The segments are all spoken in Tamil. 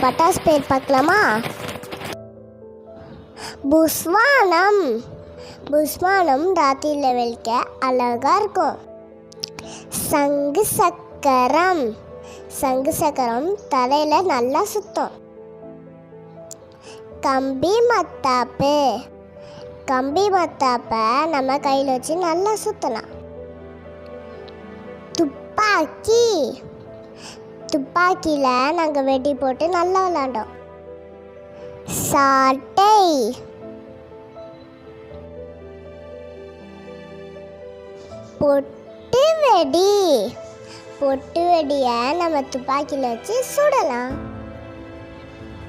பட்டாசு பேர் பார்க்கலாமா? புஸ்வானம். புஸ்வானம் ராத்திரியில் வெளிக்க அழகாக இருக்கும். சங்கு சக்கரம். சங்கு சக்கரம் தலையில் நல்லா சுத்தம். கம்பி மத்தாப்பு. கம்பி மத்தாப்பை நம்ம கையில் வச்சு நல்லா சுற்றலாம் துப்பாக்கி. துப்பாக்கியில் நாங்கள் வெடி போட்டு நல்லா விளாண்டோம். சாட்டை. பொட்டு வெடி. பொட்டு வெடியை நம்ம துப்பாக்கியில் வச்சு சுடலாம்.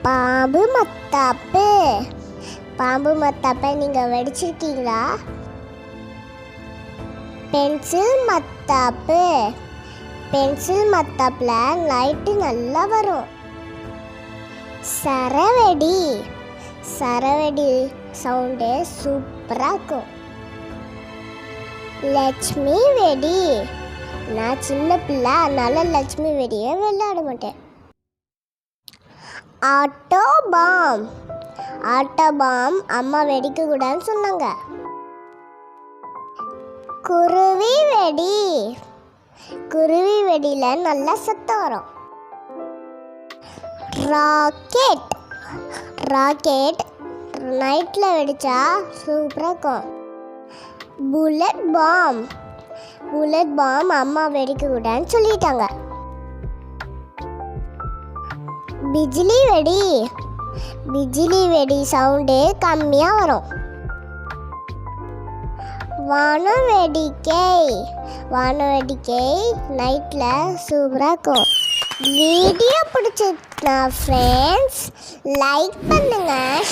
பாம்பு மத்தாப்பு. பாம்பு மத்தாப்பை நீங்கள் வெடிச்சிருக்கீங்களா? பென்சில் மத்தாப்பு. பென்சில் மத்தாப்பில் லைட்டு நல்லா வரும். சரவெடி. சரவெடி சவுண்டு சூப்பராக இருக்கும். லட்சுமி வெடி. நான் சின்ன பிள்ளை அதனால லட்சுமி வெடியை விளையாட மாட்டேன். Atom bomb. ஆட்டோ பாம் அம்மா வெடிக்க கூடாதுன்னு சொன்னாங்க. குருவி வெடி. குருவி வெடியில் நல்லா சத்தம் வரும். ராக்கெட். ராக்கெட். நைட்டில் வெடித்தா சூப்பராக இருக்கும். Bullet bomb. புல்லட் பாம் அம்மா வெடிக்க கூடாதுன்னு சொல்லிட்டாங்க. பிஜிலி வெடி. பிஜிலி வெடி சவுண்டு கம்மியாக வரும். வான வேடிக்கை நைட்டில் சூப்பராக இருக்கும். வீடியோ பிடிச்சிருக்கா ஃப்ரெண்ட்ஸ் லைக் பண்ணுங்கள்